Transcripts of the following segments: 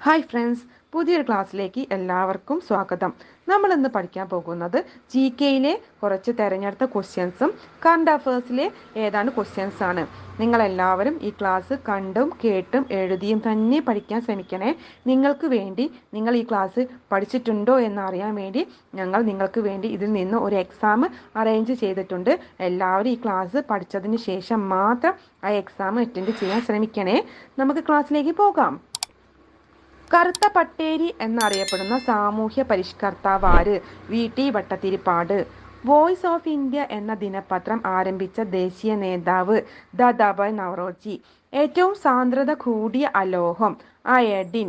Hi friends പുതിയൊരു ക്ലാസ്സിലേക്ക് എല്ലാവർക്കും സ്വാഗതം. നമ്മൾ ഇന്ന് പഠിക്കാൻ പോകുന്നത് ജി കെയിലെ കുറച്ച് തിരഞ്ഞെടുത്ത ക്വസ്റ്റ്യൻസും കറണ്ട് അഫേഴ്സിലെ ഏതാണ്ട് ക്വസ്റ്റ്യൻസ് ആണ്. നിങ്ങൾ എല്ലാവരും ഈ ക്ലാസ് കണ്ടും കേട്ടും എഴുതിയും തന്നെ പഠിക്കാൻ ശ്രമിക്കണേ. നിങ്ങൾക്ക് വേണ്ടി നിങ്ങൾ ഈ ക്ലാസ് പഠിച്ചിട്ടുണ്ടോ എന്നറിയാൻ വേണ്ടി ഞങ്ങൾ നിങ്ങൾക്ക് വേണ്ടി ഇതിൽ നിന്ന് ഒരു എക്സാം അറേഞ്ച് ചെയ്തിട്ടുണ്ട്. എല്ലാവരും ഈ ക്ലാസ് പഠിച്ചതിന് ശേഷം മാത്രം ആ എക്സാം അറ്റൻഡ് ചെയ്യാൻ ശ്രമിക്കണേ. നമുക്ക് ക്ലാസ്സിലേക്ക് പോകാം. കറുത്ത പട്ടേരി എന്നറിയപ്പെടുന്ന സാമൂഹ്യ പരിഷ്കർത്താവ് ആര് V. T. Bhattathiripad. Voice of India എന്ന ദിനപത്രം ആരംഭിച്ച ദേശീയ നേതാവ് ദാദാബായ് നവറോജി. ഏറ്റവും സാന്ദ്രത കൂടിയ അലോഹം അയഡിൻ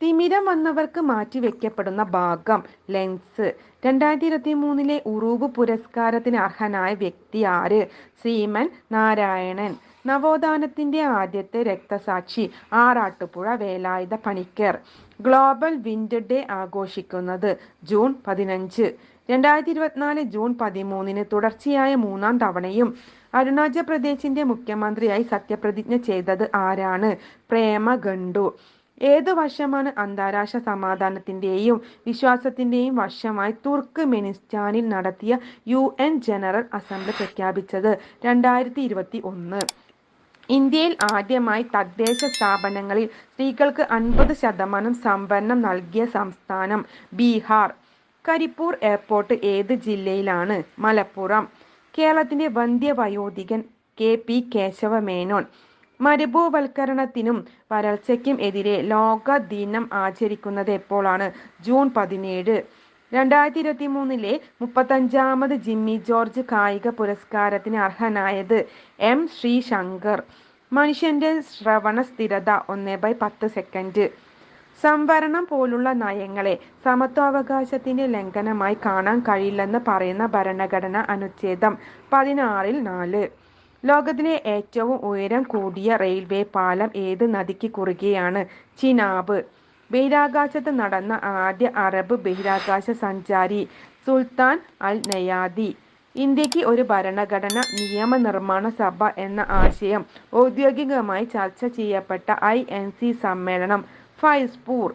തിമിരം വന്നവർക്ക് മാറ്റിവെക്കപ്പെടുന്ന ഭാഗം ലെൻസ്. രണ്ടായിരത്തി ഇരുപത്തി മൂന്നിലെ ഉറൂബ് പുരസ്കാരത്തിന് അർഹനായ വ്യക്തി ആര്? ശ്രീമൻ നാരായണൻ. നവോത്ഥാനത്തിന്റെ ആദ്യത്തെ രക്തസാക്ഷി Arattupuzha Velayudha Panicker. Global wind day ആഘോഷിക്കുന്നത് ജൂൺ പതിനഞ്ച്. രണ്ടായിരത്തി ഇരുപത്തിനാല് ജൂൺ പതിമൂന്നിന് തുടർച്ചയായ മൂന്നാം തവണയും അരുണാചൽ പ്രദേശിന്റെ മുഖ്യമന്ത്രിയായി സത്യപ്രതിജ്ഞ ചെയ്തത് ആരാണ്? പ്രേമ ഗണ്ടു ഏത് വർഷമാണ് അന്താരാഷ്ട്ര സമാധാനത്തിന്റെയും വിശ്വാസത്തിന്റെയും വർഷമായി തുർക്ക് മെനിസ്റ്റാനിൽ നടത്തിയ യു എൻ ജനറൽ അസംബ്ലി പ്രഖ്യാപിച്ചത് രണ്ടായിരത്തി ഇരുപത്തി ഒന്ന് ഇന്ത്യയിൽ ആദ്യമായി തദ്ദേശ സ്ഥാപനങ്ങളിൽ സ്ത്രീകൾക്ക് അൻപത് ശതമാനം സംവരണം നൽകിയ സംസ്ഥാനം ബീഹാർ. കരിപ്പൂർ എയർപോർട്ട് ഏത് ജില്ലയിലാണ്? മലപ്പുറം. കേരളത്തിന്റെ വന്ധ്യവയോധികൻ കെ പി കേശവ മേനോൻ മരുഭൂവൽക്കരണത്തിനും വരൾച്ചയ്ക്കും എതിരെ ലോക ദിനം ആചരിക്കുന്നത് എപ്പോഴാണ്? ജൂൺ പതിനേഴ്. രണ്ടായിരത്തി ഇരുപത്തി മൂന്നിലെ മുപ്പത്തഞ്ചാമത് ജിമ്മി ജോർജ് കായിക പുരസ്കാരത്തിന് അർഹനായത് എം ശ്രീശങ്കർ. മനുഷ്യന്റെ ശ്രവണ സ്ഥിരത ഒന്ന് ബൈ പത്ത് സെക്കൻഡ് സംവരണം പോലുള്ള നയങ്ങളെ സമത്വാവകാശത്തിന്റെ ലംഘനമായി കാണാൻ കഴിയില്ലെന്ന് പറയുന്ന ഭരണഘടന അനുച്ഛേദം പതിനാറിൽ നാല്. ലോകത്തിലെ ഏറ്റവും ഉയരം കൂടിയ റെയിൽവേ പാലം ഏത് നദിക്ക് കുറുകെയാണ്? ചിനാബ്. ബഹിരാകാശത്ത് നടന്ന ആദ്യ അറബ് ബഹിരാകാശ സഞ്ചാരി സുൽത്താൻ അൽ നയാദി ഇന്ത്യയ്ക്ക് ഒരു ഭരണഘടന നിയമനിർമ്മാണ സഭ എന്ന ആശയം ഔദ്യോഗികമായി ചർച്ച ചെയ്യപ്പെട്ട ഐ എൻ സി സമ്മേളനം ഫൈസ്പൂർ.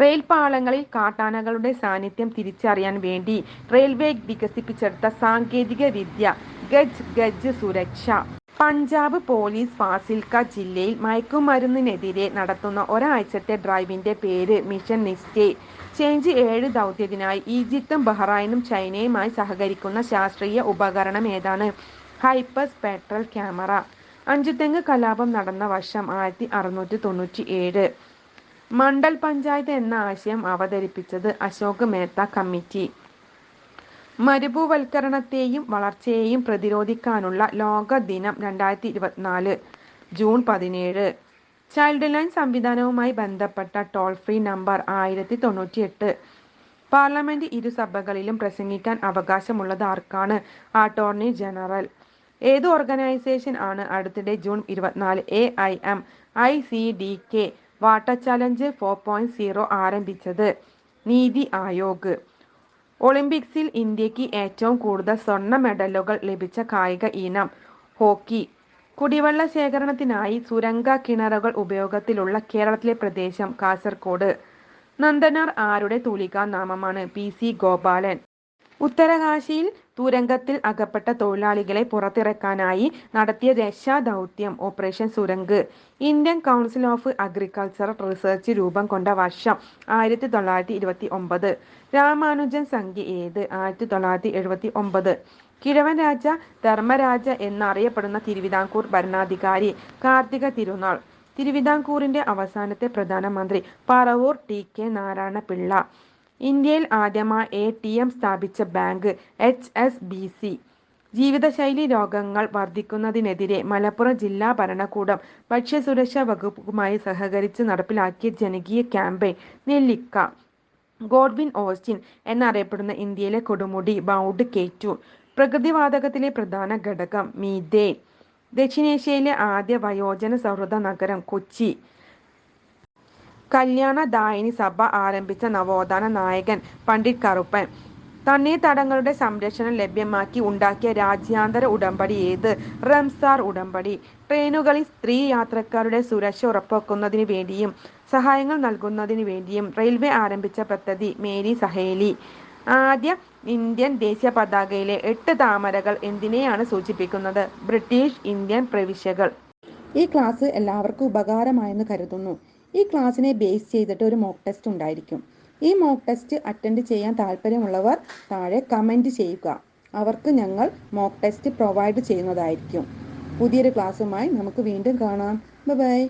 റെയിൽ പാളങ്ങളിൽ കാട്ടാനകളുടെ സാന്നിധ്യം തിരിച്ചറിയാൻ വേണ്ടി റെയിൽവേ വികസിപ്പിച്ചെടുത്ത സാങ്കേതിക വിദ്യ ഗജ് ഗജ് സുരക്ഷ. പഞ്ചാബ് പോലീസ് ഫാസിൽക്ക ജില്ലയിൽ മയക്കുമരുന്നിനെതിരെ നടത്തുന്ന ഒരാഴ്ചത്തെ ഡ്രൈവിന്റെ പേര് മിഷൻ നിസ്റ്റേ. ചേഞ്ച് ഏഴ് ദൗത്യത്തിനായി ഈജിപ്തും ബഹ്റൈനും ചൈനയുമായി സഹകരിക്കുന്ന ശാസ്ത്രീയ ഉപകരണം ഏതാണ്? Hyper spectral camera. അഞ്ചുതെങ്ങ് കലാപം നടന്ന വർഷം ആയിരത്തി അറുന്നൂറ്റി തൊണ്ണൂറ്റി ഏഴ് മണ്ഡൽ പഞ്ചായത്ത് എന്ന ആശയം അവതരിപ്പിച്ചത് അശോക് മേത്ത കമ്മിറ്റി. മരുഭൂവൽക്കരണത്തെയും വളർച്ചയെയും പ്രതിരോധിക്കാനുള്ള ലോക ദിനം രണ്ടായിരത്തി ഇരുപത്തിനാല് ജൂൺ പതിനേഴ്. ചൈൽഡ് ലൈൻ സംവിധാനവുമായി ബന്ധപ്പെട്ട ടോൾ ഫ്രീ നമ്പർ ആയിരത്തി തൊണ്ണൂറ്റി എട്ട് പാർലമെന്റ് ഇരുസഭകളിലും പ്രസംഗിക്കാൻ അവകാശമുള്ളത് ആർക്കാണ്? Attorney general. ഏത് ഓർഗനൈസേഷൻ ആണ് അടുത്തിടെ ജൂൺ ഇരുപത്തിനാല്? A I M I C D K water challenge four point zero ആരംഭിച്ചത്. നീതി ആയോഗ്. ഒളിമ്പിക്സിൽ ഇന്ത്യയ്ക്ക് ഏറ്റവും കൂടുതൽ സ്വർണ മെഡലുകൾ ലഭിച്ച കായിക ഇനം ഹോക്കി. കുടിവെള്ള ശേഖരണത്തിനായി സുരംഗ കിണറുകൾ ഉപയോഗത്തിലുള്ള കേരളത്തിലെ പ്രദേശം കാസർഗോഡ് നന്ദനാർ ആരുടെ തൂലികാ നാമമാണ് പി. സി. ഗോപാലൻ. ഉത്തരകാശിയിൽ തുരങ്കത്തിൽ അകപ്പെട്ട തൊഴിലാളികളെ പുറത്തിറക്കാനായി നടത്തിയ രക്ഷാദൗത്യം operation Surang Indian council of agricultural research രൂപം കൊണ്ട വർഷം ആയിരത്തി തൊള്ളായിരത്തി ഇരുപത്തി ഒമ്പത് രാമാനുജൻ സംഖ്യ ഏത്? ആയിരത്തി തൊള്ളായിരത്തി എഴുപത്തി ഒമ്പത് കിഴവൻ രാജ ധർമ്മരാജ എന്നറിയപ്പെടുന്ന തിരുവിതാംകൂർ ഭരണാധികാരി കാർത്തിക തിരുനാൾ. തിരുവിതാംകൂറിന്റെ അവസാനത്തെ പ്രധാനമന്ത്രി പറവൂർ ടി കെ നാരായണ പിള്ള ഇന്ത്യയിൽ ആദ്യമായി എ ടി എം സ്ഥാപിച്ച bank H S B C ജീവിതശൈലി രോഗങ്ങൾ വർദ്ധിക്കുന്നതിനെതിരെ മലപ്പുറം ജില്ലാ ഭരണകൂടം ഭക്ഷ്യസുരക്ഷാ വകുപ്പുമായി സഹകരിച്ച് നടപ്പിലാക്കിയ ജനകീയ ക്യാമ്പയിൻ നെല്ലിക്ക. ഗോഡ്വിൻ ഓസ്റ്റിൻ എന്നറിയപ്പെടുന്ന ഇന്ത്യയിലെ കൊടുമുടി ബൗഡ് കേറ്റു പ്രകൃതിവാതകത്തിലെ പ്രധാന ഘടകം മീതേ ദക്ഷിണേഷ്യയിലെ ആദ്യ വയോജന സൗഹൃദ നഗരം കൊച്ചി. കല്യാണദായിനി സഭ ആരംഭിച്ച നവോത്ഥാന നായകൻ പണ്ഡിറ്റ് കറുപ്പൻ. തണ്ണീർത്തടങ്ങളുടെ സംരക്ഷണം ലഭ്യമാക്കി ഉണ്ടാക്കിയ രാജ്യാന്തര ഉടമ്പടി ഏത്? റംസാർ ഉടമ്പടി. ട്രെയിനുകളിൽ സ്ത്രീ യാത്രക്കാരുടെ സുരക്ഷ ഉറപ്പാക്കുന്നതിന് വേണ്ടിയും സഹായങ്ങൾ നൽകുന്നതിന് വേണ്ടിയും റെയിൽവേ ആരംഭിച്ച പദ്ധതി മേരി സഹേലി. ആദ്യ ഇന്ത്യൻ ദേശീയ പതാകയിലെ എട്ട് താമരകൾ എന്തിനെയാണ് സൂചിപ്പിക്കുന്നത്? ബ്രിട്ടീഷ് ഇന്ത്യൻ പ്രവിശ്യകൾ. ഈ ക്ലാസ് എല്ലാവർക്കും ഉപകാരമായെന്ന് കരുതുന്നു. ഈ ക്ലാസ്സിനെ ബേസ് ചെയ്തിട്ട് ഒരു മോക്ക് ടെസ്റ്റ് ഉണ്ടായിരിക്കും. ഈ മോക്ക് ടെസ്റ്റ് അറ്റൻഡ് ചെയ്യാൻ താല്പര്യമുള്ളവർ താഴെ കമന്റ് ചെയ്യുക. അവർക്ക് ഞങ്ങൾ മോക്ക് ടെസ്റ്റ് പ്രൊവൈഡ് ചെയ്യുന്നതായിരിക്കും. പുതിയൊരു ക്ലാസ്സുമായി നമുക്ക് വീണ്ടും കാണാം. ബൈ